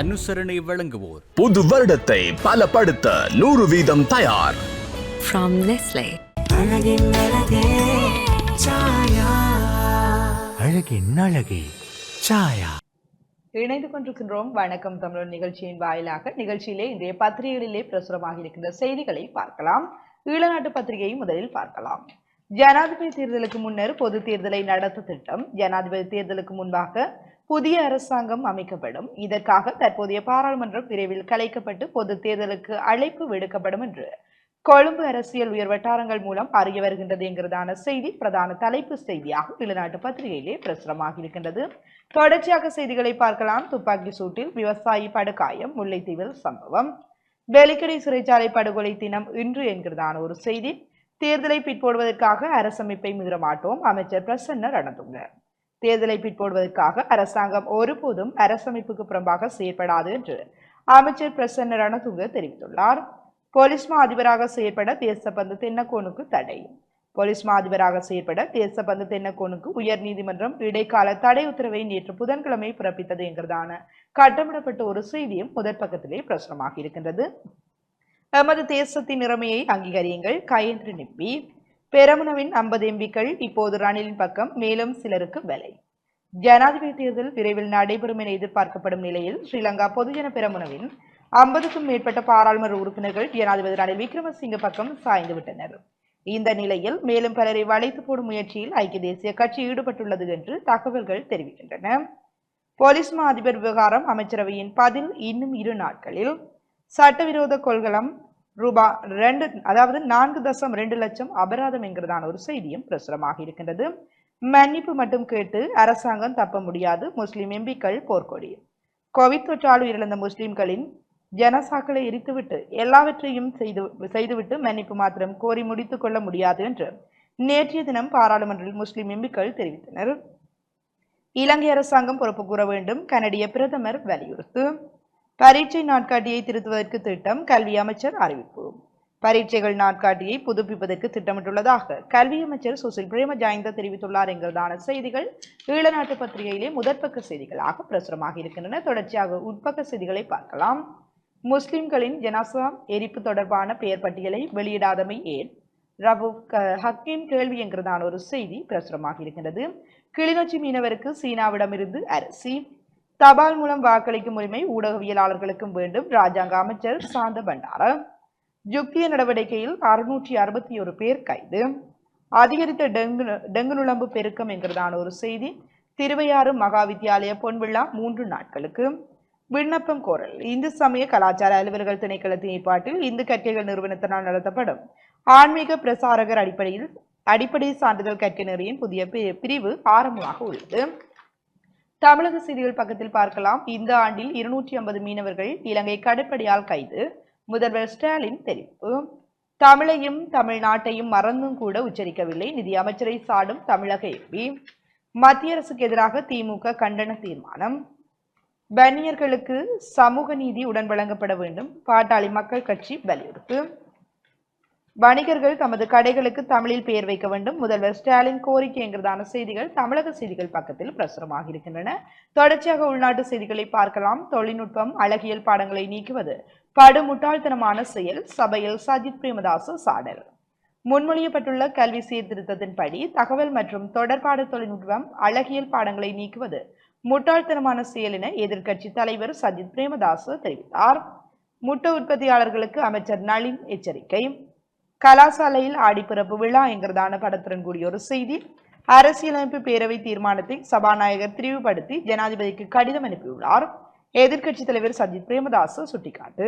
அனுசரணை வழங்குவோர். புது வருடத்தை பலப்படுத்த நூறு வீதம் தயார். From Nestle. அழகின் அழகே சாயா. இணைந்து கொண்டிருக்கின்றோம் வணக்கம் தமிழர் நிகழ்ச்சியின் வாயிலாக. நிகழ்ச்சியிலே இன்றைய பத்திரிகைகளிலே பிரசுரமாக இருக்கின்ற செய்திகளை பார்க்கலாம். ஈழநாட்டு பத்திரிகையை முதலில் பார்க்கலாம். ஜனாதிபதி தேர்தலுக்கு முன்னர் பொது தேர்தலை நடத்த திட்டம். ஜனாதிபதி தேர்தலுக்கு முன்பாக புதிய அரசாங்கம் அமைக்கப்படும். இதற்காக தற்போதைய பாராளுமன்றம் விரைவில் கலைக்கப்பட்டு பொது தேர்தலுக்கு அழைப்பு விடுக்கப்படும் என்று கொழும்பு அரசியல் உயர் வட்டாரங்கள் மூலம் அறிய வருகின்றது என்கிறதான செய்தி பிரதான தலைப்பு செய்தியாக வெளிநாட்டு பத்திரிகையிலே பிரசுரமாக இருக்கின்றது தொடர்ச்சியாக செய்திகளை பார்க்கலாம். துப்பாக்கி சூட்டில் விவசாயி படுகாயம் முல்லைத்தீவில் சம்பவம். வெலிக்கடை சிறைச்சாலை படுகொலை தினம் இன்று என்கிறதான ஒரு செய்தி. தேர்தலை பிற்போடுவதற்காக அரசமைப்பை மீறமாட்டோம் அமைச்சர் பிரசன்ன ரணதுங்க. தேர்தலை பிற்போடுவதற்காக அரசாங்கம் ஒருபோதும் அரசமைப்புக்கு புறம்பாக செயற்படாது என்று அமைச்சர் பிரசன்ன ரணதுங்க தெரிவித்துள்ளார். போலீஸ் மா அதிபராக செயற்பட தேசபந்து தென்னக்கோனுக்கு தடை. போலீஸ் மா அதிபராக செயற்பட தேசபந்து தென்னக்கோனுக்கு உயர் நீதிமன்றம் இடைக்கால தடை உத்தரவை நேற்று புதன்கிழமை பிறப்பித்தது என்கிறதான கட்டமிடப்பட்ட ஒரு செய்தியும் முதற் பக்கத்திலே பிரசுரமாக இருக்கின்றது. எமது தேசத்தின் நிலைமையை அங்கீகரியுங்கள். கயேந்திர நிப்பி. பெரமுனவின் ஐம்பது எம்பிக்கள் இப்போது ரணிலின் பக்கம் மேலும் சிலருக்கு வேலை. ஜனாதிபதி தேர்தல் விரைவில் நடைபெறும் என எதிர்பார்க்கப்படும் நிலையில் ஸ்ரீலங்கா பொதுஜன பெரமுனவின் ஐம்பதுக்கும் மேற்பட்ட பாராளுமன்ற உறுப்பினர்கள் ஜனாதிபதி ரணில் விக்ரமசிங்க பக்கம் சாய்ந்து விட்டனர். இந்த நிலையில் மேலும் பலரை வளைத்து போடும் முயற்சியில் ஐக்கிய தேசிய கட்சி ஈடுபட்டுள்ளது என்று தகவல்கள் தெரிவிக்கின்றன. போலீஸ் மா அதிபர் விவகாரம் அமைச்சரவையின் பதில் இன்னும் இரு நாட்களில். சட்டவிரோத கொள்கலம் ரூபா ரெண்டு அதாவது நான்கு தசம் ரெண்டு லட்சம் அபராதம் என்கிறதான ஒரு செய்தியும் பிரசுரமாக இருக்கின்றது. மன்னிப்பு மட்டும் கேட்டு அரசாங்கம் தப்ப முடியாது. முஸ்லிம் எம்பிக்கள் போர்க்கொடி. கோவிட் தொற்றால் உயிரிழந்த முஸ்லிம்களின் ஜனசாக்களை எரித்துவிட்டு எல்லாவற்றையும் செய்து செய்துவிட்டு மன்னிப்பு மாத்திரம் கோரி முடித்துக் கொள்ள முடியாது என்று நேற்றைய தினம் பாராளுமன்றில் முஸ்லிம் எம்பிக்கள் தெரிவித்தனர். இலங்கை அரசாங்கம் பொறுப்பு கூற வேண்டும். கனடிய பிரதமர் வலியுறுத்து. பரீட்சை நாட்காட்டியை திருத்துவதற்கு திட்டம் கல்வி அமைச்சர் அறிவிப்பு. பரீட்சைகள் நாட்காட்டியை புதுப்பிப்பதற்கு திட்டமிட்டுள்ளதாக கல்வி அமைச்சர் சுசில் பிரேம ஜாயந்த தெரிவித்துள்ளார். என்கிறதான செய்திகள். ஈழநாட்டு பத்திரிகையிலே முதற்பக்க செய்திகளாக பிரசுரமாக இருக்கின்றன. தொடர்ச்சியாக உட்பக்க செய்திகளை பார்க்கலாம். முஸ்லிம்களின் ஜனாசா எரிப்பு தொடர்பான பெயர் பட்டியலை வெளியிடாதமை ஏன்? ரபு ஹக்கீம் கேள்வி என்கிறதான ஒரு செய்தி பிரசுரமாக இருக்கின்றது. கிளிநொச்சி மீனவருக்கு சீனாவிடமிருந்து அரிசி. தபால் மூலம் வாக்களிக்கும் உரிமை ஊடகவியலாளர்களுக்கும் வேண்டும். ராஜாங்க அமைச்சர் சாந்த பண்டார ஜுக்கிய நடவடிக்கையில் அறுநூற்றி அறுபத்தி ஒரு பேர் கைது. அதிகரித்த டெங்கு டெங்கு நுழம்பு பெருக்கம் என்கிறதான ஒரு செய்தி திருவையாறு மகா வித்தியாலய பொன்விழா மூன்று நாட்களுக்கு. விண்ணப்பம் கோரல். இந்து சமய கலாச்சார அலுவலர்கள் திணைக்களத்தின் ஏற்பாட்டில் இந்து கற்கைகள் நிறுவனத்தினால் நடத்தப்படும் ஆன்மீக பிரசாரகர் அடிப்படையில் அடிப்படை சான்றிதழ் கற்கை நெறியின் புதிய பி- பிரிவு ஆரம்பமாக உள்ளது. தமிழக செய்திகள் பக்கத்தில் பார்க்கலாம். இந்த ஆண்டில் இருநூற்றி ஐம்பது மீனவர்கள் இலங்கை கடற்படையால் கைது. முதல்வர் ஸ்டாலின் தெரிவிப்பு. தமிழையும் தமிழ்நாட்டையும் மறந்தும் கூட உச்சரிக்கவில்லை. நிதி அமைச்சரை சாடும் தமிழக எம்பி. மத்திய அரசுக்கு எதிராக திமுக கண்டன தீர்மானம். பன்னியர்களுக்கு சமூக நீதி உடன் வழங்கப்பட வேண்டும். பாட்டாளி மக்கள் கட்சி வலியுறுத்து. வணிகர்கள் தமது கடைகளுக்கு தமிழில் பெயர் வைக்க வேண்டும். முதல்வர் ஸ்டாலின் கோரிக்கைங்கிறதான செய்திகள் தமிழக செய்திகள் பக்கத்தில் பிரசுரமாக இருக்கின்றன. தொடர்ச்சியாக உள்நாட்டு செய்திகளை பார்க்கலாம். தொழில்நுட்பம் அழகியல் பாடங்களை நீக்குவது படுமுட்டாள்தனமான செயல் சபையில் சஜித் பிரேமதாசு சாடல். முன்மொழியப்பட்டுள்ள கல்வி சீர்திருத்தத்தின்படி தகவல் மற்றும் தொடர்பாடு தொழில்நுட்பம் அழகியல் பாடங்களை நீக்குவது முட்டாள்தனமான செயல் என எதிர்க்கட்சி தலைவர் சஜித் பிரேமதாசு தெரிவித்தார். முட்டை உற்பத்தியாளர்களுக்கு அமைச்சர் நளின் எச்சரிக்கை. கலாசாலையில் ஆடிப்பிறப்பு விழா என்கிறதான படத்துடன் கூடிய ஒரு செய்தி. அரசியலமைப்பு பேரவை தீர்மானத்தை சபாநாயகர் திரிவுபடுத்தி ஜனாதிபதிக்கு கடிதம் அனுப்பியுள்ளார். எதிர்க்கட்சித் தலைவர் சஜித் பிரேமதாஸ் சுட்டிக்காட்டு.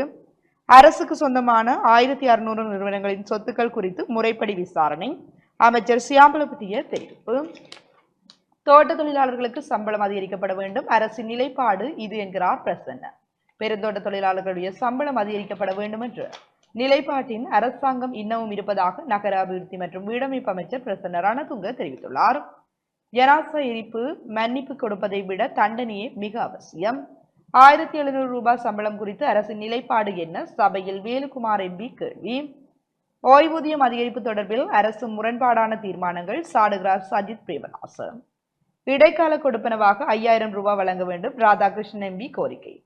அரசுக்கு சொந்தமான ஆயிரத்தி அறுநூறு நிறுவனங்களின் சொத்துக்கள் குறித்து முறைப்படி விசாரணை. அமைச்சர் சியாம்பலபதிய தெரிவிப்பு. தோட்ட தொழிலாளர்களுக்கு சம்பளம் அதிகரிக்கப்பட வேண்டும். அரசின் நிலைப்பாடு இது என்கிறார் பிரசன்ன. பெருந்தோட்ட தொழிலாளர்களுடைய சம்பளம் அதிகரிக்கப்பட வேண்டும் என்று நிலைப்பாட்டின் அரசாங்கம் இன்னமும் இருப்பதாக நகர அபிவிருத்தி மற்றும் வீடமைப்பு அமைச்சர் பிரசன்ன ரணதுங்க தெரிவித்துள்ளார். ஜனாச எரிப்பு மன்னிப்பு கொடுப்பதை விட தண்டனையே மிக அவசியம். ஆயிரத்தி எழுநூறு ரூபாய் சம்பளம் குறித்து அரசின் நிலைப்பாடு என்ன? சபையில் வேலுக்குமார் எம்பி கேள்வி. ஓய்வூதியம் அதிகரிப்பு தொடர்பில் அரசு முரண்பாடான தீர்மானங்கள் சாடுகிறார் சஜித் பிரேமதாசன். இடைக்கால கொடுப்பனவாக ஐயாயிரம் ரூபாய் வழங்க வேண்டும். ராதாகிருஷ்ணன் எம்பி கோரிக்கை.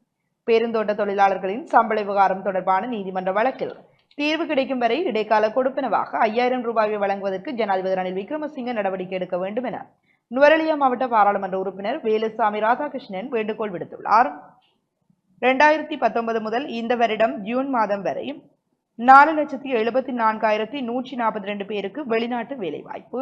பெருந்தோட்ட தொழிலாளர்களின் சம்பள விவகாரம் தொடர்பான நீதிமன்ற வழக்கில் தீர்வு கிடைக்கும் வரை இடைக்கால கொடுப்பனவாக ஐயாயிரம் ரூபாயை வழங்குவதற்கு ஜனாதிபதி ரணில் விக்ரமசிங்க நடவடிக்கை எடுக்க வேண்டும் என நுவரெலியா மாவட்ட பாராளுமன்ற உறுப்பினர் வேலுசாமி ராதாகிருஷ்ணன் வேண்டுகோள் விடுத்துள்ளார். ரெண்டாயிரத்தி பத்தொன்பது முதல் இந்த வருடம் ஜூன் மாதம் வரை நாலு லட்சத்தி எழுபத்தி நான்காயிரத்தி நூற்றி நாற்பத்தி ரெண்டு பேருக்கு வெளிநாட்டு வேலைவாய்ப்பு.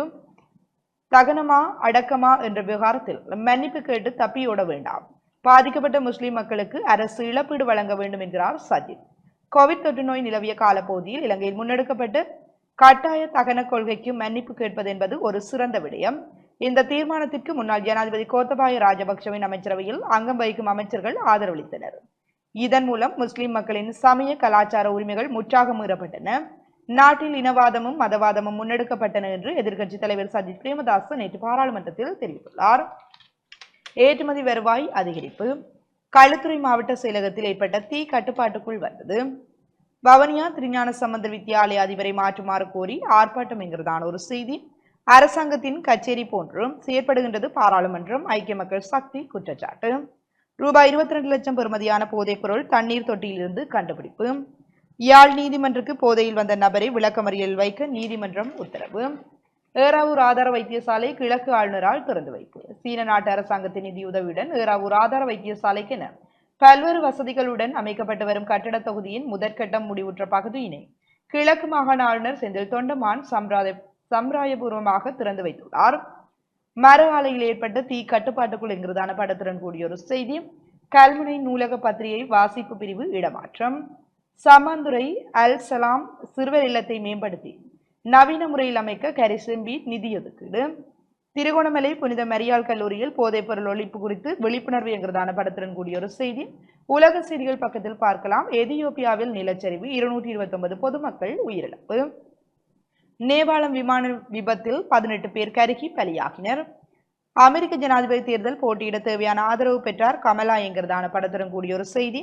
தகனமா அடக்கமா என்ற விவகாரத்தில் மன்னிப்பு கேட்டு தப்பியோட வேண்டாம். பாதிக்கப்பட்ட முஸ்லிம் மக்களுக்கு அரசு இழப்பீடு வழங்க வேண்டும் என்கிறார் சஜித். கோவிட் தொற்று நோய் நிலவிய காலப்பகுதியில் இலங்கையில் முன்னெடுக்கப்பட்ட கட்டாய தகன கொள்கைக்கு மன்னிப்பு கேட்பது என்பது ஒரு சிறந்த விடயம். இந்த தீர்மானத்திற்கு முன்னாள் ஜனாதிபதி கோத்தபாய ராஜபக்சவின் அமைச்சரவையில் அங்கம் வகிக்கும் அமைச்சர்கள் ஆதரவளித்தனர். இதன் மூலம் முஸ்லிம் மக்களின் சமய கலாச்சார உரிமைகள் முற்றாக மீறப்பட்டன. நாட்டில் இனவாதமும் மதவாதமும் முன்னெடுக்கப்பட்டன என்று எதிர்க்கட்சித் தலைவர் சஜித் பிரேமதாஸ் நேற்று பாராளுமன்றத்தில் தெரிவித்துள்ளார். ஏற்றுமதி வருவாய் அதிகரிப்பு. களுத்துறை மாவட்ட செயலகத்தில் ஏற்பட்ட தீ கட்டுப்பாட்டுக்குள் வந்தது. வவனியா திருஞான சம்பந்த வித்தியாலய அதிபரை மாற்றுமாறு கோரி ஆர்ப்பாட்டம் என்கிறதான ஒரு செய்தி அரசாங்கத்தின் கச்சேரி போன்றும் செயற்படுகின்றது பாராளுமன்றம். ஐக்கிய மக்கள் சக்தி குற்றச்சாட்டு. ரூபாய் இருபத்தி ரெண்டு லட்சம் பெறுமதியான போதைப் பொருள் தண்ணீர் தொட்டியிலிருந்து கண்டுபிடிப்பு. யாழ் நீதிமன்றக்கு போதையில் வந்த நபரை விளக்கமறியல் வைக்க நீதிமன்றம் உத்தரவு. ஏறாவூர் ஆதார வைத்தியசாலை கிழக்கு ஆளுநரால் திறந்து வைப்பு. சீன நாட்டு அரசாங்கத்தின் நிதியுதவியுடன் ஏறாவூர் ஆதார வைத்தியசாலைக்கென பல்வேறு வசதிகளுடன் அமைக்கப்பட்டு வரும் கட்டடத் தொகுதியின் முதற்கட்டம் முடிவுற்ற பகுதியினை கிழக்கு மாகாண ஆளுநர் செந்தில் தொண்டமான் சம்பிராய சம்பிராயபூர்வமாக திறந்து வைத்துள்ளார். மர ஆலையில் ஏற்பட்ட தீ கட்டுப்பாட்டுக்குள் என்கிறதான படத்துடன் கூடிய ஒரு செய்தி. கல்முனை நூலக பத்திரிகை வாசிப்பு பிரிவு இடமாற்றம். சமந்துரை அல் சலாம் சிறுவர் இல்லத்தை மேம்படுத்தி நவீன முறையில் அமைக்க கரிசம்பி நிதி ஒதுக்கீடு. திருகோணமலை புனித மரியாள் கல்லூரியில் போதைப் பொருள் ஒழிப்பு குறித்து விழிப்புணர்வு என்கிறதான படத்துடன் கூடிய ஒரு செய்தி. உலக செய்திகள் பக்கத்தில் பார்க்கலாம். எதியோப்பியாவில் நிலச்சரிவு இருநூற்றி இருபத்தி பொதுமக்கள் உயிரிழப்பு. நேபாளம் விமான விபத்தில் பதினெட்டு பேர் கருகி பலியாகினர். அமெரிக்க ஜனாதிபதி தேர்தல் போட்டியிட தேவையான ஆதரவு பெற்றார் கமலா என்கிறதான படத்துடன் கூடிய ஒரு செய்தி.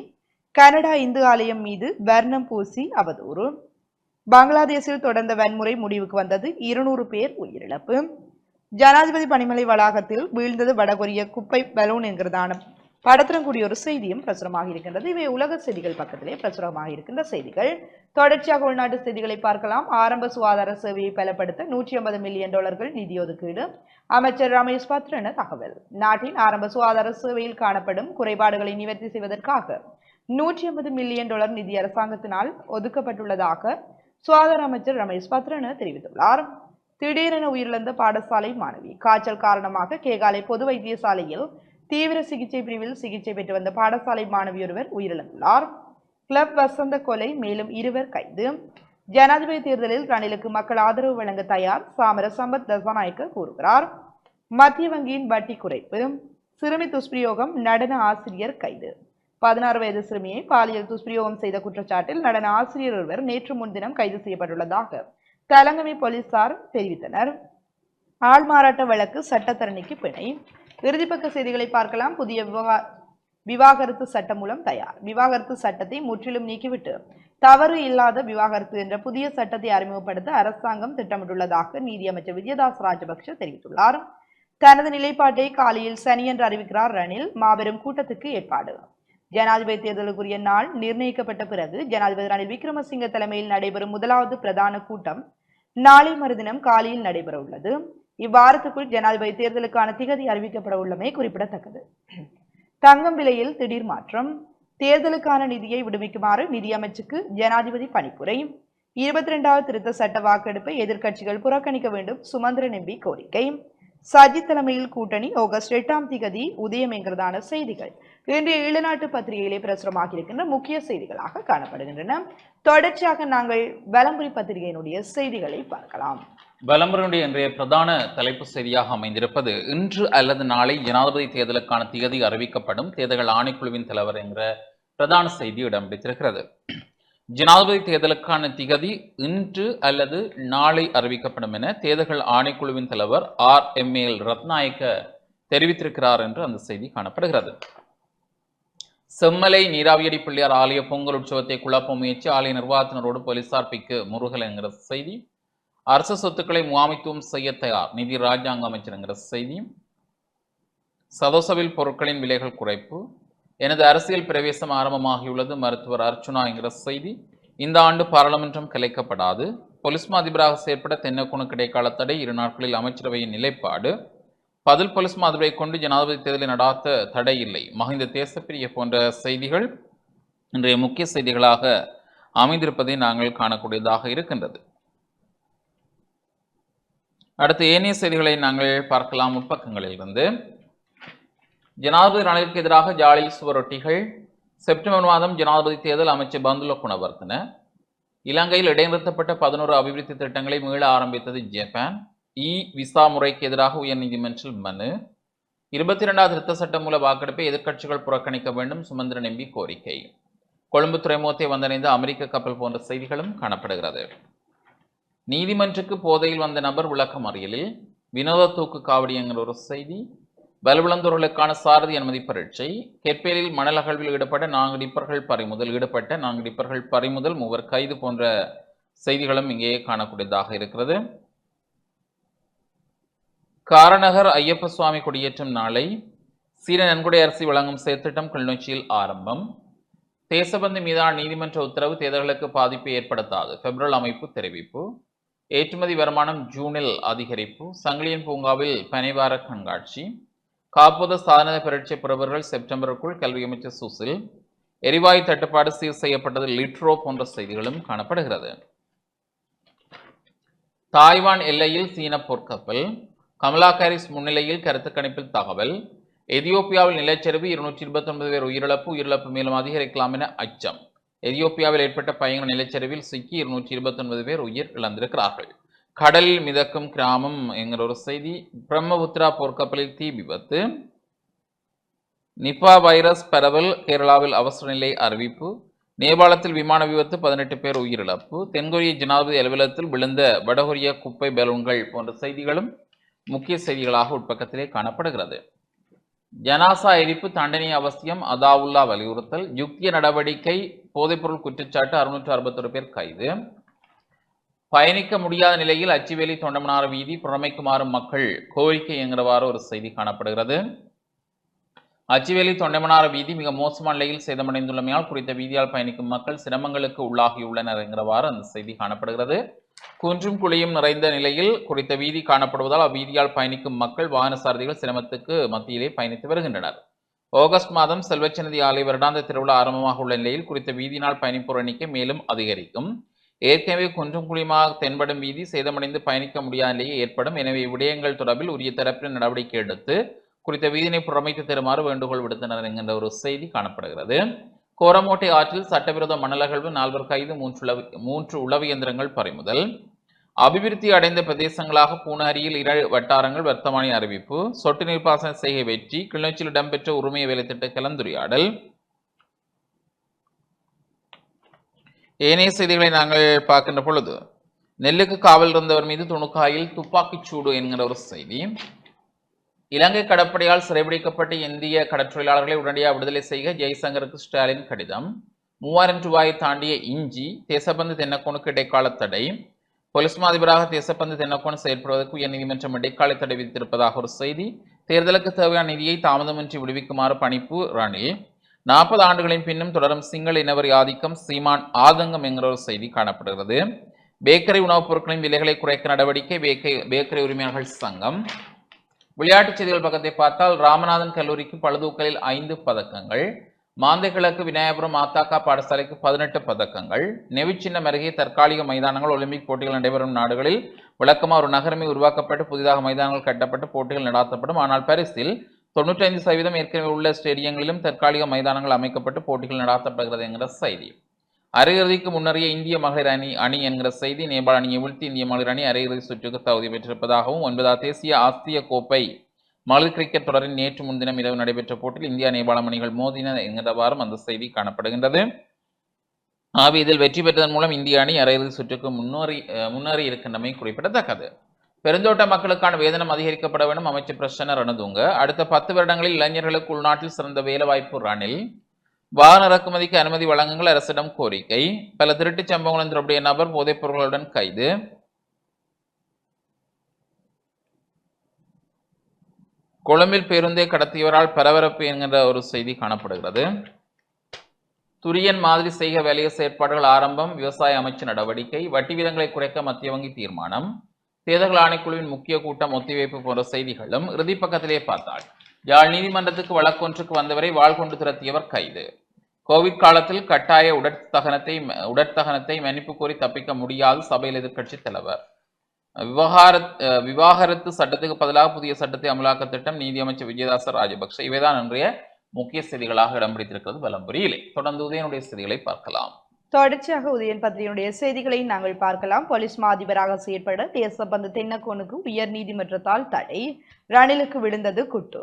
கனடா இந்து ஆலயம் மீது வர்ணம் பூசி அவதூறு. பங்களாதேஷில் தொடர்ந்த வன்முறை முடிவுக்கு வந்தது இருநூறு பேர் உயிரிழப்பு. ஜனாதிபதி பணிமலை வளாகத்தில் வீழ்ந்தது வடகொரிய குப்பை பலூன் என்கிறதான படத்துடன் கூடிய ஒரு செய்தியும் பிரசுரமாக இருக்கின்றது. இவை உலக செய்திகள் பக்கத்திலே பிரசுரமாக இருக்கின்ற செய்திகள். தொடர்ச்சியாக உள்நாட்டு செய்திகளை பார்க்கலாம். ஆரம்ப சுகாதார சேவையை பலப்படுத்த நூற்றி ஐம்பது மில்லியன் டாலர்கள் நிதி ஒதுக்கீடு. அமைச்சர் ரமேஷ் பத்ரன தகவல். நாட்டின் ஆரம்ப சுகாதார சேவையில் காணப்படும் குறைபாடுகளை நிவர்த்தி செய்வதற்காக நூற்றி ஐம்பது மில்லியன் டாலர் நிதி அரசாங்கத்தினால் ஒதுக்கப்பட்டுள்ளதாக சுகாதார அமைச்சர் ரமேஷ் பத்ரன தெரிவித்துள்ளார். திடீரென உயிரிழந்த பாடசாலை மாணவி. காய்ச்சல் காரணமாக கேகாலை பொது வைத்தியசாலையில் தீவிர சிகிச்சை பிரிவில் சிகிச்சை பெற்று வந்த பாடசாலை மாணவி ஒருவர் உயிரிழந்துள்ளார். கிளப் வசந்த கொலை மேலும் இருவர் கைது. ஜனாதிபதி தேர்தலில் ரணிலுக்கு மக்கள் ஆதரவு வழங்க தயார் சாமர சம்பத் தசாநாயக்க கூறுகிறார். மத்திய வங்கியின் வட்டி குறைப்பு. சிறுமி துஷ்பிரயோகம் நடன ஆசிரியர் கைது. பதினாறு வயது சிறுமியை பாலியல் துஷ்பிரயோகம் செய்த குற்றச்சாட்டில் நடன ஆசிரியர் ஒருவர் நேற்று முன்தினம் கைது செய்யப்பட்டுள்ளதாக தலங்கமை போலீசார் தெரிவித்தனர். ஆள் மாறாட்ட வழக்கு சட்டத்தரணிக்கு பிணை. இறுதிப்பக்க செய்திகளை பார்க்கலாம். புதிய விவகா விவாகரத்து சட்டம் மூலம் தயார். விவாகரத்து சட்டத்தை முற்றிலும் நீக்கிவிட்டு தவறு இல்லாத விவாகரத்து என்ற புதிய சட்டத்தை அறிமுகப்படுத்த அரசாங்கம் திட்டமிட்டுள்ளதாக நீதியமைச்சர் விஜயதாஸ் ராஜபக்ஷ தெரிவித்துள்ளார். தனது நிலைப்பாட்டை காலையில் சனியன்று அறிவிக்கிறார் ரணில். மாபெரும் கூட்டத்துக்கு ஏற்பாடு. ஜனாதிபதி தேர்தலுக்குரிய நாள் நிர்ணயிக்கப்பட்ட பிறகு ஜனாதிபதி ரணில் விக்ரமசிங்க தலைமையில் நடைபெறும் முதலாவது பிரதான கூட்டம் நாளை மறுதினம் காலையில் நடைபெற உள்ளது. இவ்வாரத்துக்குள் ஜனாதிபதி தேர்தலுக்கான திகதி அறிவிக்கப்பட உள்ளமை குறிப்பிடத்தக்கது. தங்கம் விலையில் திடீர் மாற்றம். தேர்தலுக்கான நிதியை விடுவிக்குமாறு நிதியமைச்சுக்கு ஜனாதிபதி பணிப்புரை. இருபத்தி இரண்டாவது திருத்த சட்ட வாக்கெடுப்பை எதிர்க்கட்சிகள் புறக்கணிக்க வேண்டும் சுமந்திரன் எம்பி கோரிக்கை. சஜித் தலைமையில் கூட்டணி ஆகஸ்ட் எட்டாம் திகதி உதயம் என்கிறதான செய்திகள். இன்றைய ஈழநாட்டு பத்திரிகையிலே பிரசுரமாக இருக்கின்ற முக்கிய செய்திகளாக காணப்படுகின்றன. தொடர்ச்சியாக நாங்கள் வலம்புரி பத்திரிகையினுடைய செய்திகளை பார்க்கலாம். வலம்புரனுடைய இன்றைய பிரதான தலைப்பு செய்தியாக அமைந்திருப்பது இன்று அல்லது நாளை ஜனாதிபதி தேர்தலுக்கான திகதி அறிவிக்கப்படும் தேர்தல் ஆணைக்குழுவின் தலைவர் என்ற பிரதான செய்தி இடம் பிடித்திருக்கிறது ஜனாதிபதி தேர்தலுக்கான திகதி இன்று அல்லது நாளை அறிவிக்கப்படும் என தேர்தல்கள் ஆணைக்குழுவின் தலைவர் ஆர். எம். எல். ரத்நாயக்க தெரிவித்திருக்கிறார் என்று அந்த செய்தி காணப்படுகிறது. செம்மலை நீராவியடி பிள்ளையார் ஆலய பொங்கல் உற்சவத்தை குழப்ப முயற்சி ஆலய நிர்வாகத்தினரோடு போலீசார் பிக்கு முருகல் என்கிற செய்தி. அரசு சொத்துக்களை முகாமைத்துவம் செய்ய தயார் நிதி ராஜாங்க அமைச்சர் என்கிற செய்தி. சதோசவில் பொருட்களின் விலைகள் குறைப்பு. எனது அரசியல் பிரவேசம் ஆரம்பமாகியுள்ளது. மருத்துவர் அர்ச்சுனா என்கிற செய்தி. இந்த ஆண்டு பாராளுமன்றம் கலைக்கப்படாது. பொலிஸ் அதிபராக செயற்பட தென்னக்குணு கிடைக்கால தடை. இரு நாட்களில் அமைச்சரவையின் நிலைப்பாடு. பதில் பொலிஸ் மா அதிபரை கொண்டு ஜனாதிபதி தேர்தலை நடாத்த தடை இல்லை. மகிந்த தேசப்பிரிய போன்ற செய்திகள் இன்றைய முக்கிய செய்திகளாக அமைந்திருப்பதை நாங்கள் காணக்கூடியதாக இருக்கின்றது. அடுத்து ஏனைய செய்திகளை நாங்கள் பார்க்கலாம். முற்பக்கங்களில் ஜனாதிபதி ரணிலுக்கு எதிராக ஜாலில் சுவரொட்டிகள் செப்டம்பர் மாதம் ஜனாதிபதி தேர்தல் அமைச்சர் பந்துல குணவர்த்தன. இலங்கையில் இடைநிறுத்தப்பட்ட பதினோரு அபிவிருத்தி திட்டங்களை மீள ஆரம்பித்தது ஜப்பான். இ விசா முறைக்கு எதிராக உயர்நீதிமன்றில் மனு. இருபத்தி இரண்டாவது திருத்த சட்டம் மூல வாக்கெடுப்பை எதிர்க்கட்சிகள் புறக்கணிக்க வேண்டும் சுமந்திரன் எம்பி கோரிக்கை. கொழும்பு துறைமுகத்தை வந்தடைந்த அமெரிக்க கப்பல் போன்ற செய்திகளும் காணப்படுகிறது. நீதிமன்றுக்கு போதையில் வந்த நபர் விளக்கம் அறியலில் வினோத தூக்கு காவடி என்கிற ஒரு செய்தி. வலுவிழந்தோர்களுக்கான சாரதி அனுமதி பரீட்சை. கெப்பேலில் மணல் அகழ்வில் ஈடுபட்ட நான்கு டிப்பர்கள் பறிமுதல் ஈடுபட்ட நான்கு டிப்பர்கள் பறிமுதல் மூவர் கைது போன்ற செய்திகளும் இங்கேயே காணக்கூடியதாக இருக்கிறது. காரநகர் ஐயப்ப சுவாமி கொடியேற்றம் நாளை. சீன நன்கொடை அரசு வழங்கும் செயற்திட்டம் கிளிநொச்சியில் ஆரம்பம். தேசபந்து மீதான நீதிமன்ற உத்தரவு தேர்தல்களுக்கு பாதிப்பை ஏற்படுத்தாது. பெப்ரல் அமைப்பு தெரிவிப்பு. ஏற்றுமதி வருமானம் ஜூனில் அதிகரிப்பு. சங்கிலியன் பூங்காவில் பனைவார கண்காட்சி. காப்போத சாதன பரீட்சை பெறுபவர்கள் செப்டம்பருக்குள் கல்வி அமைச்சர் சுசில் எரிவாயு தட்டுப்பாடு சீர் செய்யப்பட்டது லிட்ரோ போன்ற செய்திகளும் காணப்படுகிறது. தாய்வான் எல்லையில் சீன போர்க்கப்பல் கமலா ஹாரிஸ் முன்னிலையில் கருத்து கணிப்பில் தகவல் எதியோப்பியாவில் நிலச்சரிவு இருநூற்றி இருபத்தி ஒன்பது பேர் உயிரிழப்பு உயிரிழப்பு மேலும் அதிகரிக்கலாம் என அச்சம். எதியோப்பியாவில் ஏற்பட்ட பயங்கர நிலச்சரிவில் சிக்கி இருநூற்றி இருபத்தி ஒன்பது பேர் உயிர் இழந்திருக்கிறார்கள். கடலில் மிதக்கும் கிராமம் என்கிற ஒரு செய்தி பிரம்மபுத்திரா போர்க்கப்பலில் தீ விபத்து. நிபா வைரஸ் பரவல் கேரளாவில் அவசர நிலை அறிவிப்பு. நேபாளத்தில் விமான விபத்து பதினெட்டு பேர் உயிரிழப்பு. தென்கொரிய ஜனாதிபதி அலுவலகத்தில் விழுந்த வடகொரிய குப்பை பலூன்கள் போன்ற செய்திகளும் முக்கிய செய்திகளாக உட்பக்கத்திலே காணப்படுகிறது. ஜனாசா எரிப்பு தண்டனை அவசியம் அதாவுல்லா வலியுறுத்தல் யுக்திய நடவடிக்கை போதைப்பொருள் குற்றச்சாட்டு அறுநூற்று அறுபத்தொரு பேர் கைது. பயணிக்க முடியாத நிலையில் அச்சுவேலி தொண்டமனார் வீதி புறமைக்குமாறும் மக்கள் கோரிக்கை என்கிறவாறு ஒரு செய்தி காணப்படுகிறது. அச்சுவேலி தொண்டமனார் வீதி மிக மோசமான நிலையில் சேதமடைந்துள்ளமையால் குறித்த வீதியால் பயணிக்கும் மக்கள் சிரமங்களுக்கு உள்ளாகியுள்ளனர் என்கிறவாறு அந்த செய்தி காணப்படுகிறது. குன்றும் குழியும் நிறைந்த நிலையில் குறித்த வீதி காணப்படுவதால் அவ்வீதியால் பயணிக்கும் மக்கள் வாகன சாரதிகள் சிரமத்துக்கு மத்தியிலே பயணித்து வருகின்றனர். ஆகஸ்ட் மாதம் செல்வச்சநதி ஆலை வருடாந்த திருவிழா ஆரம்பமாக உள்ள நிலையில் குறித்த வீதியினால் பயணிப்போர் எண்ணிக்கை மேலும் அதிகரிக்கும். ஏற்கனவே குன்றும் குழியுமாக தென்படும் வீதி சேதமடைந்து பயணிக்க முடியாத நிலையே ஏற்படும். எனவே விடயங்கள் தொடர்பில் உரிய தரப்பில் நடவடிக்கை எடுத்து குறித்த வீதியினை புறமைத்து தருமாறு வேண்டுகோள் விடுத்தனர் என்கின்ற ஒரு செய்தி காணப்படுகிறது. கோரமோட்டை ஆற்றில் சட்டவிரோத மணலகழ்வு நால்வர் கைது மூன்று உளவு மூன்று உளவு இயந்திரங்கள் பறிமுதல். அபிவிருத்தி அடைந்த பிரதேசங்களாக பூனாரியில் இரு வட்டாரங்கள் வர்த்தமானி அறிவிப்பு. சொட்டு நீர்ப்பாசன செய்கை வெற்றி. கிளிநொச்சியில் இடம்பெற்ற உரிமை வேலை திட்ட கலந்துரையாடல். ஏனைய செய்திகளை நாங்கள் பார்க்கின்ற பொழுது நெல்லுக்கு காவல் இருந்தவர் மீது துணுக்காயில் துப்பாக்கிச் சூடு என்கிற ஒரு செய்தி. இலங்கை கடற்படையால் சிறைபிடிக்கப்பட்ட இந்திய கடற்றொழிலாளர்களை உடனடியாக விடுதலை செய்ய ஜெய்சங்கருக்கு ஸ்டாலின் கடிதம். மூவாயிரம் ரூபாயை தாண்டிய இஞ்சி தேசபந்து தென்னக்கோனுக்கு இடைக்கால தடை. போலீஸ் மாதிபராக தேசப்பந்து தென்னக்கோன் செயற்படுவதற்கு உயர்நீதிமன்றம் இடைக்கால தடை விதித்திருப்பதாக ஒரு செய்தி. தேர்தலுக்கு தேவையான நிதியை தாமதமின்றி விடுவிக்குமாறு பணிப்பு ரணில் நாற்பது ஆண்டுகளின் பின்னும் தொடரும் சிங்கள இனவரி ஆதிக்கம் சீமான் ஆதங்கம் என்கிற ஒரு செய்தி காணப்படுகிறது. பேக்கரி உணவுப் பொருட்களின் விலைகளை குறைக்க நடவடிக்கை பேக்கரி பேக்கரி உரிமையாளர்கள் சங்கம். விளையாட்டுச் செய்திகள் பக்கத்தை பார்த்தால் ராமநாதன் கல்லூரிக்கு பழுதூக்கலில் ஐந்து பதக்கங்கள். மாந்தைகிழக்கு விநாயகபுரம் மாத்தாக்கா பாடசாலைக்கு பதினெட்டு பதக்கங்கள். நெவிச்சின்னம் அருகே தற்காலிக மைதானங்கள் ஒலிம்பிக் போட்டிகள் நடைபெறும் நாடுகளில் விளக்கமாக ஒரு நகரமே உருவாக்கப்பட்டு புதிதாக மைதானங்கள் கட்டப்பட்டு போட்டிகள் நடாத்தப்படும். ஆனால் பரிசில் தொண்ணூற்றைந்து சதவீதம் ஏற்கனவே உள்ள ஸ்டேடியங்களிலும் தற்காலிக மைதானங்கள் அமைக்கப்பட்டு போட்டிகள் நடாத்தப்படுகிறது என்கிற செய்தி. அரையிறுதிக்கு முன்னறிய இந்திய மகளிர் அணி அணி என்கிற செய்தி நேபாள் அணியை வீழ்த்தி இந்திய மகளிர் அணி அரையிறுதி சுற்றுக்கு தகுதி பெற்றிருப்பதாகவும் ஒன்பதாவது தேசிய ஆசிய கோப்பை மகளிர் கிரிக்கெட் தொடரின் நேற்று முன்தினம் இரவு நடைபெற்ற போட்டியில் இந்தியா நேபாளம் அணிகள் மோதின என்கிறவாறும் அந்த செய்தி காணப்படுகின்றது. ஆகவே இதில் வெற்றி பெற்றதன் மூலம் இந்திய அணி அரையிறுதி சுற்றுக்கு முன்னேறி முன்னேறி இருக்கின்றமை குறிப்பிடத்தக்கது. பெருந்தோட்ட மக்களுக்கான வேதனம் அதிகரிக்கப்பட வேண்டும். அமைச்சர் பிரசன்ன ரணதுங்க. அடுத்த பத்து வருடங்களில் இளைஞர்களுக்கு உள்நாட்டில் சிறந்த வேலைவாய்ப்பு ரணில். வாகன இறக்குமதிக்கு அனுமதி வழங்குங்கள் அரசிடம் கோரிக்கை. பல திருட்டுச் சம்பவங்கள் தொடர்புடைய நபர் போதைப் பொருட்களுடன் கைது. கொழும்பில் பேருந்தை கடத்தியவரால் பரபரப்பு என்கின்ற ஒரு செய்தி காணப்படுகிறது. துரியன் மாதிரி செய்க வேலைய செயற்பாடுகள் ஆரம்பம் விவசாய அமைச்சு நடவடிக்கை வட்டி வீதங்களை குறைக்க மத்திய வங்கி தீர்மானம். தேர்தல் ஆணைக்குழுவின் முக்கிய கூட்டம் ஒத்திவைப்பு போன்ற செய்திகளும் இறுதி பக்கத்திலே யாழ் நீதிமன்றத்துக்கு வழக்கொன்றுக்கு வந்தவரை வாழ் கொண்டு திரட்டியவர் கைது. கோவிட் காலத்தில் கட்டாய உடற்தகனத்தை உடற்தகனத்தை மன்னிப்பு கோரி தப்பிக்க முடியாது சபையில் எதிர்க்கட்சி தலைவர். விவகாரத் அஹ் விவாகரத்து சட்டத்துக்கு பதிலாக புதிய சட்டத்தை அமலாக்க திட்டம் நீதியமைச்சர் விஜயதாச ராஜபக்ஷ இவைதான் இன்றைய முக்கிய செய்திகளாக இடம் பிடித்திருக்கிறது. வலம்புரியிலே. தொடர்ந்து உதயனுடைய செய்திகளை பார்க்கலாம். தொடர்ச்சியாக உதயன் பத்திரிகையுடைய செய்திகளை நாங்கள் பார்க்கலாம். போலீஸ் மா அதிபராக செயற்பட தேசபந்து தென்னக்கோனுக்கு உயர் நீதிமன்றத்தால் தடை. ரணிலுக்கு விழுந்தது குட்டு.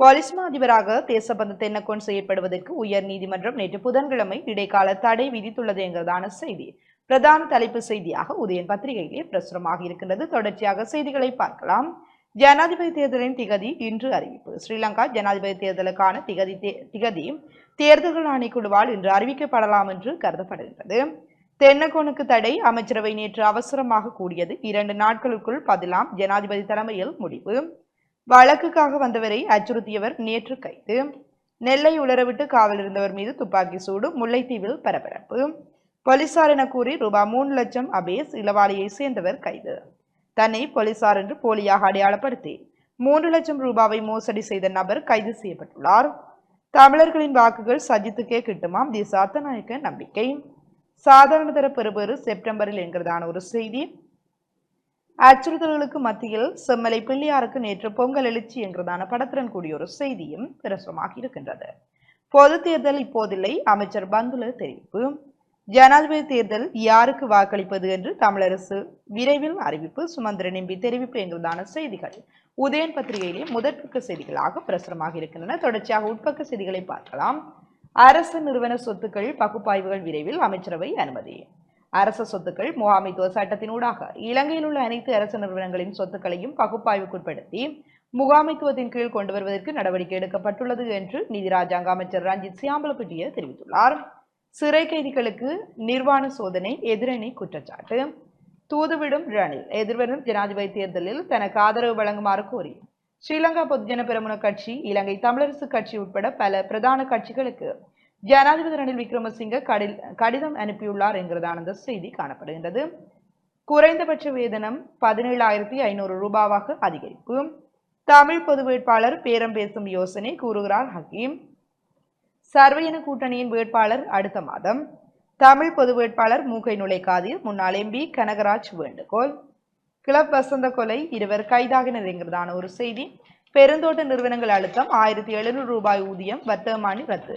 போலீஸ் மா அதிபராக தேசப்பந்து தென்னக்கோன் செயற்படுவதற்கு உயர் நீதிமன்றம் நேற்று புதன்கிழமை இடைக்கால தடை விதித்துள்ளது என்கிறதான செய்தி. பிரதான தலைப்பு செய்தியாக உதயன் பத்திரிகையிலே பிரசுரமாக இருக்கின்றது. தொடர்ச்சியாக செய்திகளை பார்க்கலாம். ஜனாதிபதி தேர்தலின் திகதி இன்று அறிவிப்பு. ஸ்ரீலங்கா ஜனாதிபதி தேர்தலுக்கான திகதி திகதி தேர்தல்கள் ஆணைக்குழுவால் இன்று அறிவிக்கப்படலாம் என்று கருதப்படுகிறது. தென்னகோனுக்கு தடை அமைச்சரவை நேற்று அவசரமாக கூடியது. இரண்டு நாட்களுக்குள் பதிலாம் ஜனாதிபதி தலைமையில் முடிவு. வழக்குக்காக வந்தவரை அச்சுறுத்தியவர் நேற்று கைது. நெல்லை உலரவிட்டு காவல் இருந்தவர் மீது துப்பாக்கி சூடு முல்லைத்தீவில் பரபரப்பு. போலீசார் என கூறி ரூபாய் மூன்று லட்சம் அபேஸ் இளவாளியை சேர்ந்தவர் கைது. தன்னை போலீசார் என்று போலியாக அடையாளப்படுத்தி மூன்று லட்சம் ரூபாவை மோசடி செய்த நபர் கைது செய்யப்பட்டுள்ளார். தமிழர்களின் வாக்குகள் சஜித்துக்கே கிட்டுமாம். தி சாத்தநாயக்க நம்பிக்கை. சாதாரணதர பெறுபேறு செப்டம்பரில் என்கிறதான ஒரு செய்தி. அச்சுறுத்தல்களுக்கு மத்தியில் செம்மலை பிள்ளையாருக்கு நேற்று பொங்கல் எழுச்சி என்கிறதான படத்துடன் கூடிய ஒரு செய்தியும் பிரசுரமாகி இருக்கின்றது. பொது தேர்தல் இப்போதில்லை. அமைச்சர் பந்துல தெரிவிப்பு. ஜனாதிபதி தேர்தல் யாருக்கு வாக்களிப்பது என்று தமிழரசு விரைவில் அறிவிப்பு சுமந்திரன் எம்பி தெரிவிப்பு என்கிறதான செய்திகள். உதயன் பத்திரிகையிலே முதற்பக்க செய்திகளாக பிரசுரமாக இருக்கின்றன. தொடர்ச்சியாக உட்பக்க செய்திகளை பார்க்கலாம். அரசு நிறுவன சொத்துக்கள் பகுப்பாய்வுகள் விரைவில் அமைச்சரவை அனுமதி. அரச சொத்துக்கள் முகாமைத்துவ சட்டத்தினூடாக. இலங்கையில் உள்ள அனைத்து அரசு நிறுவனங்களின் சொத்துக்களையும் பகுப்பாய்வுக்குட்படுத்தி முகாமைத்துவத்தின் கீழ் கொண்டு வருவதற்கு நடவடிக்கை எடுக்கப்பட்டுள்ளது என்று நிதி ராஜாங்க அமைச்சர் ரஞ்சித் சியாம்பலப்பட்டிய தெரிவித்துள்ளார். சிறை கைதிகளுக்கு நிர்வாண சோதனை எதிரணி குற்றச்சாட்டு. தூதுவிடும் ரணில் எதிர்வரும் ஜனாதிபதி தேர்தலில் தனக்கு ஆதரவு வழங்குமாறு கோரி. ஸ்ரீலங்கா பொதுஜன பெருமுன கட்சி இலங்கை தமிழரசு கட்சி உட்பட பல பிரதான கட்சிகளுக்கு ஜனாதிபதி ரணில் விக்ரமசிங்க கடில் கடிதம் அனுப்பியுள்ளார் என்கிறதான அந்த செய்தி காணப்படுகின்றது. குறைந்தபட்ச வேதனம் பதினேழாயிரத்தி ஐநூறு ரூபாவாக அதிகரிப்பு. தமிழ் பொது வேட்பாளர் பேரம் பேசும் யோசனை கூறுகிறார் ஹக்கீம். சர்வஜன கூட்டணியின் வேட்பாளர் அடுத்த மாதம். தமிழ் பொது வேட்பாளர் மூக்கை நுழைக்காதீர். முன்னாள் எம்பி கனகராஜ் வேண்டுகோள். கிளப் வசந்த கொலை இருவர் கைதாகினர் என்கிறதான ஒரு செய்தி. பெருந்தோட்ட நிறுவனங்கள் அழுத்தம். ஆயிரத்தி எழுநூறு ரூபாய் ஊதியம் வர்த்தமானி ரத்து.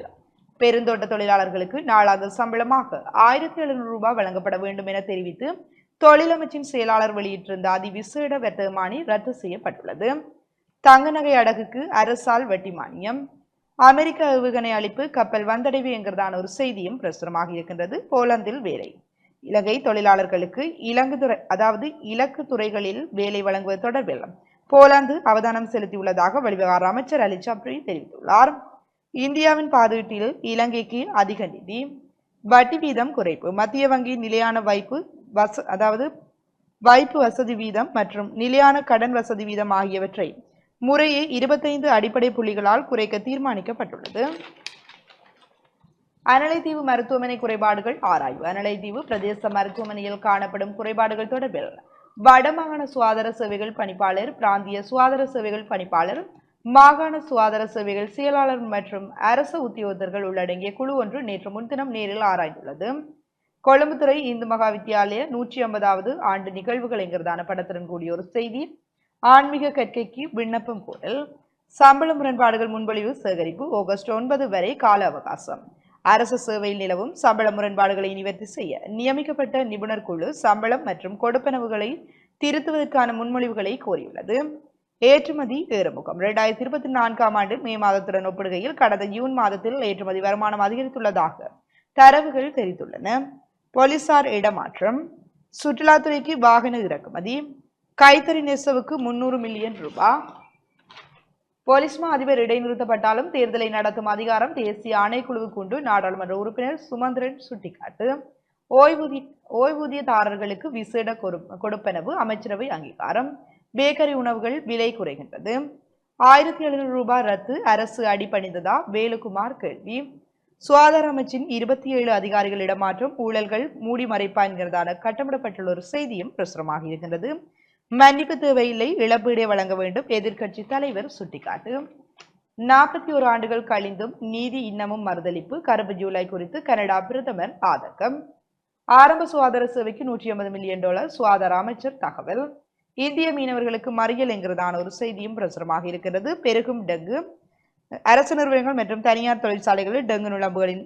பெருந்தோட்ட தொழிலாளர்களுக்கு நாளாக சம்பளமாக ஆயிரத்தி எழுநூறு ரூபாய் வழங்கப்பட வேண்டும் என தெரிவித்து தொழிலமைச்சின் செயலாளர் வெளியிட்டிருந்த அதிவிசேட வர்த்தமானி ரத்து செய்யப்பட்டுள்ளது. தங்க நகை அடகுக்கு அரசால் வட்டி மானியம். அமெரிக்க ஏவுகணை அளிப்பு கப்பல் வந்தடைவு என்கிறதான ஒரு செய்தியும் பிரசுரமாக இருக்கின்றது. போலந்தில் வேலை. இலங்கை தொழிலாளர்களுக்கு இலங்கு துறை அதாவது இலக்கு துறைகளில் வேலை வழங்குவது தொடர்பில் போலாந்து அவதானம் செலுத்தியுள்ளதாக வெளிவிவகார அமைச்சர் அலி சப்ரி தெரிவித்துள்ளார். இந்தியாவின் பாதுகாட்டில் இலங்கைக்கு அதிக நிதி வட்டி வீதம் குறைப்பு மத்திய வங்கி நிலையான வைப்பு வச அதாவது வைப்பு வசதி வீதம் மற்றும் நிலையான கடன் வசதி வீதம் ஆகியவற்றை முறையே இருபத்தைந்து அடிப்படை புள்ளிகளால் குறைக்க தீர்மானிக்கப்பட்டுள்ளது. அனலைத்தீவு மருத்துவமனை குறைபாடுகள் ஆராய்வு. அனலைத்தீவு பிரதேச மருத்துவமனையில் காணப்படும் குறைபாடுகள் தொடர்பில் வடமாகாண சுகாதார சேவைகள் பணிப்பாளர் பிராந்திய சுகாதார சேவைகள் பணிப்பாளர் மாகாண சுகாதார சேவைகள் செயலாளர் மற்றும் அரச உத்தியோகத்தர்கள் உள்ளடங்கிய குழு ஒன்று நேற்று முன்தினம் நேரில் ஆராய்ந்துள்ளது. கொழும்புத்துறை இந்து மகா வித்தியாலய நூற்றி ஐம்பதாவது ஆண்டு நிகழ்வுகள் என்கிறதான படத்துடன் கூடிய ஒரு செய்தி. ஆன்மீக கற்கைக்கு விண்ணப்பம் கோரல் சம்பள முரண்பாடுகள் முன்மொழிவு சேகரிப்பு ஆகஸ்ட் ஒன்பது வரை கால அவகாசம். அரசு சேவையில் நிலவும் சம்பள முரண்பாடுகளை நிவர்த்தி செய்ய நியமிக்கப்பட்ட நிபுணர் குழு சம்பளம் மற்றும் கொடுப்பனவுகளை திருத்துவதற்கான முன்மொழிவுகளை கோரியுள்ளது. ஏற்றுமதி ஏறுமுகம். இரண்டாயிரத்தி இருபத்தி நான்காம் ஆண்டு மே மாதத்துடன் ஒப்பிடுகையில் கடந்த ஜூன் மாதத்தில் ஏற்றுமதி வருமானம் அதிகரித்துள்ளதாக தரவுகள் தெரிவித்துள்ளன. போலீசார் இடமாற்றம். சுற்றுலாத்துறைக்கு வாகன இறக்குமதி. கைத்தறி நெசவுக்கு முன்னூறு மில்லியன் ரூபாய் போலீஸ்மா அதிபர் இடைநிறுத்தப்பட்டாலும் தேர்தலை நடத்தும் அதிகாரம் தேசிய ஆணைக்குழுவுக்கு உண்டு. நாடாளுமன்ற உறுப்பினர் சுமந்திரன் சுட்டிக்காட்டு. ஓய்வூதிய ஓய்வூதியதாரர்களுக்கு விசேட கொடுப்பனவு அமைச்சரவை அங்கீகாரம். பேக்கரி உணவுகள் விலை குறைகின்றது. ஆயிரத்தி எழுநூறு ரூபாய் ரத்து அரசு அடிபணிந்ததா வேலுக்குமார் கேள்வி. சுகாதார அமைச்சின் இருபத்தி ஏழு அதிகாரிகள் இடமாற்றம் ஊழல்கள் மூடி மறைப்பா என்கிறதான கட்டமிடப்பட்டுள்ள ஒரு செய்தியும் பிரசுரமாக இருக்கின்றது. மன்னிப்பு தேவையில்லை இழப்பீடை வழங்க வேண்டும் எதிர்க்கட்சி தலைவர் சுட்டிக்காட்டு. நாற்பத்தி ஒரு ஆண்டுகள் கழிந்தும் நீதி இன்னமும் மறுதளிப்பு கருப்பு ஜூலை குறித்து கனடா பிரதமர் ஆதங்கம். ஆரம்ப சுகாதார சேவைக்கு நூற்றி ஐம்பது மில்லியன் டாலர் சுகாதார அமைச்சர் தகவல். இந்திய மீனவர்களுக்கு மறியல் என்கிறதான ஒரு செய்தியும் பிரசுரமாக இருக்கிறது. பெருகும் டெங்கு. அரசு நிறுவனங்கள் மற்றும் தனியார் தொழிற்சாலைகளில் டெங்கு நுழம்புகளின்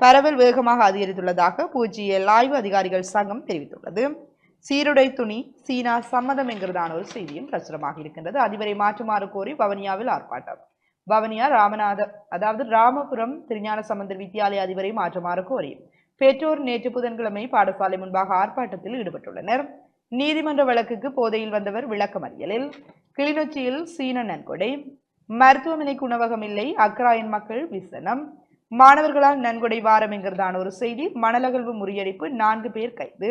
பரவல் வேகமாக அதிகரித்துள்ளதாக பூஜ்ஜிய ஆய்வு அதிகாரிகள் சங்கம் தெரிவித்துள்ளது. சீருடை துணி சீனா சம்மதம் என்கிறதான ஒரு செய்தியும் பிரசுரமாக இருக்கின்றது. அதிபரை மாற்றுமாறு கோரி வவனியாவில் ஆர்ப்பாட்டம். வவனியா ராமநாத அதாவது ராமபுரம் திருஞான சம்பந்தர் வித்தியாலய அதிபரை மாற்றுமாறு கோரி பெற்றோர் நேற்று புதன்கிழமை பாடசாலை முன்பாக ஆர்ப்பாட்டத்தில் ஈடுபட்டுள்ளனர். நீதிமன்ற வழக்குக்கு போதையில் வந்தவர் விளக்கமறியலில். கிளிநொச்சியில் சீன நன்கொடை. மருத்துவமனைக்கு உணவகம் இல்லை அக்ராயன் மக்கள் விசனம். மாணவர்களால் நன்கொடை வாரம் என்கிறதான ஒரு செய்தி மணலகழ்வு முறியடிப்பு நான்கு பேர் கைது.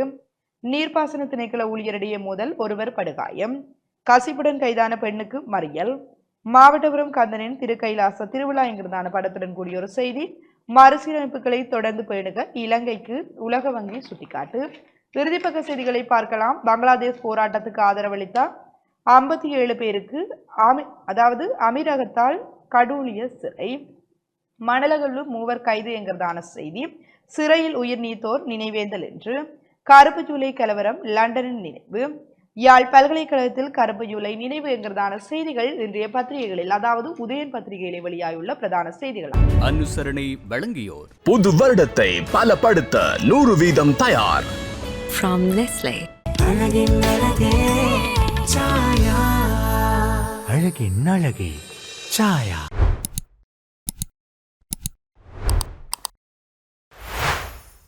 நீர்ப்பாசன திணைக்கள ஊழியரிடையே மோதல் ஒருவர் படுகாயம். கசிப்புடன் கைதான பெண்ணுக்கு மறியல். மாவட்டபுரம் கந்தனின் திருக்கைலாச திருவிழா என்கிறதான படத்துடன் கூடிய ஒரு செய்தி. மறுசீரமைப்புகளை தொடர்ந்து பேணுக இலங்கைக்கு உலக வங்கி சுட்டிக்காட்டு. இறுதிப்பக்க செய்திகளை பார்க்கலாம். பங்களாதேஷ் போராட்டத்துக்கு ஆதரவளித்தார் ஐம்பத்தி ஏழு பேருக்கு அமி அதாவது அமீரகத்தால் கடூழிய சிறை. மணலகல்லு மூவர் கைது என்கிறதான செய்தி. சிறையில் உயிர் நீத்தோர் நினைவேந்தல் என்று கருப்பு ஜூலை கலவரம் லண்டனின் நினைவு. யாழ் பல்கலைக்கழகத்தில் கருப்பு ஜூலை நினைவு என்கிறதான செய்திகள் இன்றைய பத்திரிகைகளில் அதாவது உதயன் பத்திரிகையிலே வெளியாயுள்ள பிரதான செய்திகள். அனுசரணை வழங்கியோர். புது வருடத்தை பலப்படுத்த நூறு வீதம் தயார். From Nestle. அழகின் அழகே சாயா.